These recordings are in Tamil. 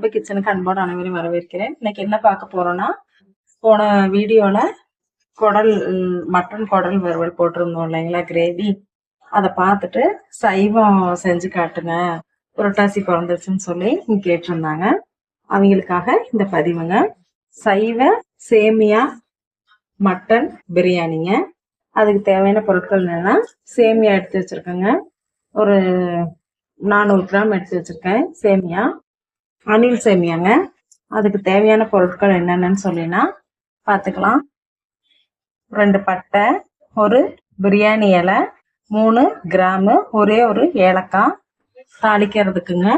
அன்பு கிச்சனுக்கு அன்போடு அனைவரையும் வரவேற்கிறேன். இன்னைக்கு என்ன பார்க்க போறோம்னா போன வீடியோல குடல் மட்டன் குடல் வறுவல் போட்டிருந்தோம் இல்லைங்களா கிரேவி. அதை பார்த்துட்டு சைவம் செஞ்சு காட்டுங்க புரட்டாசி பிறந்துருச்சுன்னு சொல்லி கேட்டிருந்தாங்க. அவங்களுக்காக இந்த பதிவுங்க. சைவ சேமியா மட்டன் பிரியாணிங்க. அதுக்கு தேவையான பொருட்கள் என்னன்னா சேமியா எடுத்து வச்சிருக்கேங்க. ஒரு நானூறு கிராம் எடுத்து வச்சிருக்கேன் சேமியா. அணில் சேமியாங்க. அதுக்கு தேவையான பொருட்கள் என்னென்னு சொல்லினா பார்த்துக்கலாம் ரெண்டு பட்டை ஒரு பிரியாணி இலை மூணு கிராமு ஒரே ஒரு ஏலக்காய் தாளிக்கிறதுக்குங்க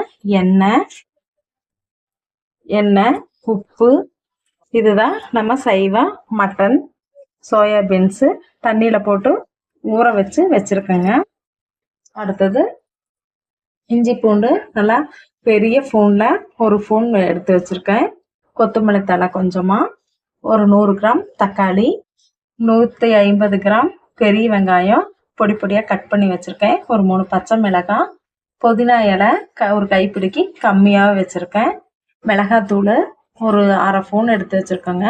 எண்ணெய் எண்ணெய் உப்பு. இதுதான் நம்ம சைவா மட்டன் சோயா பீன்ஸு. தண்ணியில் போட்டு ஊற வச்சு வச்சுருக்கோங்க. அடுத்தது இஞ்சி பூண்டு நல்லா பெரிய ஃபோனில் ஒரு ஃபோன் எடுத்து வச்சுருக்கேன். கொத்தமல்லி தழை கொஞ்சமாக ஒரு நூறு கிராம் தக்காளி நூற்றி ஐம்பது கிராம் பெரிய வெங்காயம் பொடி பொடியாக கட் பண்ணி வச்சுருக்கேன். ஒரு மூணு பச்சை மிளகாய் புதினா இலை க ஒரு கைப்பிடிக்கு கம்மியாக வச்சுருக்கேன். மிளகாத்தூள் ஒரு அரை ஃபோன் எடுத்து வச்சுருக்கேங்க.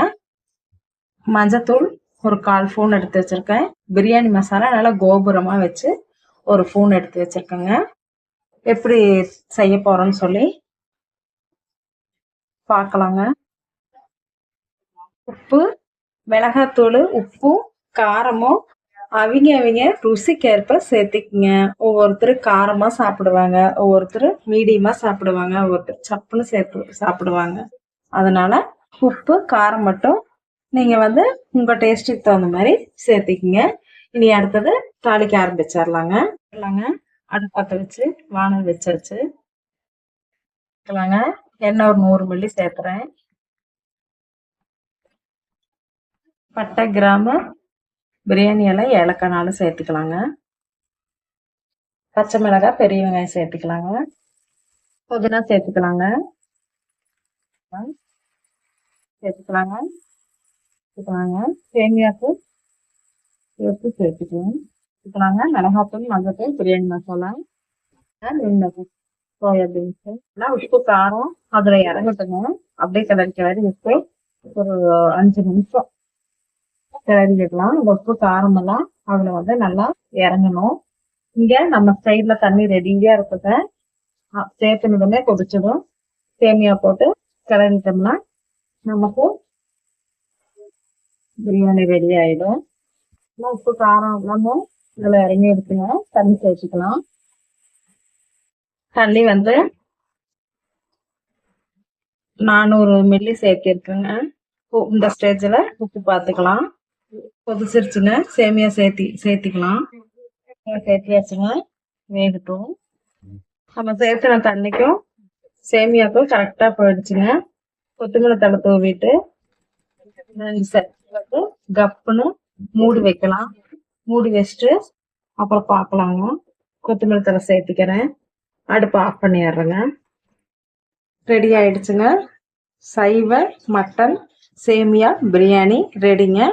மஞ்சத்தூள் ஒரு கால் ஃபோன் எடுத்து வச்சுருக்கேன். பிரியாணி மசாலா நல்லா கோபுரமாக வச்சு ஒரு ஃபோன் எடுத்து வச்சுருக்கேங்க. எப்படி செய்ய போறோம்னு சொல்லி பார்க்கலாங்க. உப்பு மிளகாத்தூள் உப்பு காரமும் அவங்க அவங்க ருசிக்கேற்ப சேர்த்துக்குங்க. ஒவ்வொருத்தர் காரமா சாப்பிடுவாங்க ஒவ்வொருத்தர் மீடியமா சாப்பிடுவாங்க ஒவ்வொருத்தர் சப்புன்னு சேர்த்து சாப்பிடுவாங்க. அதனால உப்பு காரம் மட்டும் நீங்க வந்து உங்க டேஸ்ட்டுக்கு தகுந்த மாதிரி சேர்த்துக்குங்க. இனி அடுத்தது தாளிக்க ஆரம்பிச்சிடலாங்க. அடுப்பு பற்ற வச்சு வானல் வச்சாச்சு. வைக்கலாங்க எண்ணெய் ஒரு நூறு மில்லி சேர்த்துறேன். பட்டை கிராமு பிரியாணி எல்லாம் ஏலக்கானாலும் சேர்த்துக்கலாங்க. பச்சை மிளகாய் பெரிய வெங்காயம் சேர்த்துக்கலாங்க. புதினா சேர்த்துக்கலாங்க. சேர்த்துக்கலாங்க. சேர்த்துக்கலாங்க சேமியாக்கு சேர்த்து சேர்த்துக்கலாம் சேர்த்துக்கலாங்க மிளகாத்தூள் மஞ்சத்தூள் பிரியாணி மசாலா மிளகு சோயா பீன்ஸ் எல்லாம் உப்பு காரம் அதில் இறங்கட்டுங்க. அப்படியே கிளறி கிளறி விட்டு ஒரு அஞ்சு நிமிஷம் கிளறி விடலாம். உப்பு காரம் எல்லாம் அதில் வந்து நல்லா இறங்கணும். இங்கே நம்ம சைடில் தண்ணி ரெடியாக இருக்குங்க. சேர்த்துனதுமே கொதிச்சிடும். சேமியா போட்டு கிளறிட்டோம்னா நமக்கு பிரியாணி ரெடி ஆயிடும். உப்பு காரம் எல்லாமும் இதுல இறங்கி இருக்குங்க தண்ணி சேர்த்துக்கலாம் தண்ணி வந்து நானூறு மில்லி சேர்த்திருக்குங்க. இந்த ஸ்டேஜில் உப்பு பார்த்துக்கலாம் கொதிச்சிருச்சுங்க சேமியா சேர்த்தி சேர்த்திக்கலாம். சேர்த்தியாச்சுங்க. வேகட்டும். நம்ம சேர்த்துன தண்ணிக்கும் சேமியாக்கும் கரெக்டாக போயிடுச்சுங்க. கொத்தமல்லி தழை தூவிட்டு கப்புன்னு மூடி வைக்கலாம். மூடி வச்சுட்டு அப்புறம் பார்க்கலாங்க கொத்தமல்லி தலை சேர்த்திக்கிறேன். அடுப்பு ஆஃப் பண்ணிடுறேங்க. ரெடி ஆயிடுச்சுங்க. சைவ மட்டன் சேமியா பிரியாணி ரெடிங்க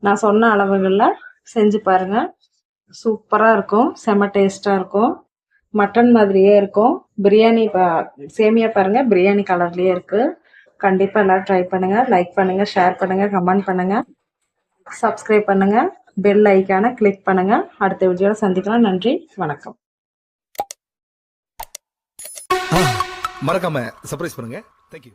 நான் சொன்ன அளவுகளில் செஞ்சு பாருங்க. சூப்பராக இருக்கும். செம டேஸ்ட்டாக இருக்கும். மட்டன் மாதிரியே இருக்கும். பிரியாணி பா- சேமியா பாருங்க பிரியாணி கலர்லேயே இருக்குது கண்டிப்பாக எல்லோரும் ட்ரை பண்ணுங்கள் லைக் பண்ணுங்கள் ஷேர் பண்ணுங்கள் கமெண்ட் பண்ணுங்கள் சப்ஸ்கிரைப் பண்ணுங்கள் பெல் ஐக்கானை கிளிக் பண்ணுங்க. அடுத்த வீடியோவில் சந்திக்கலாம். நன்றி. வணக்கம். மறக்காம சர்ப்ரைஸ் பண்ணுங்க. தேங்க்யூ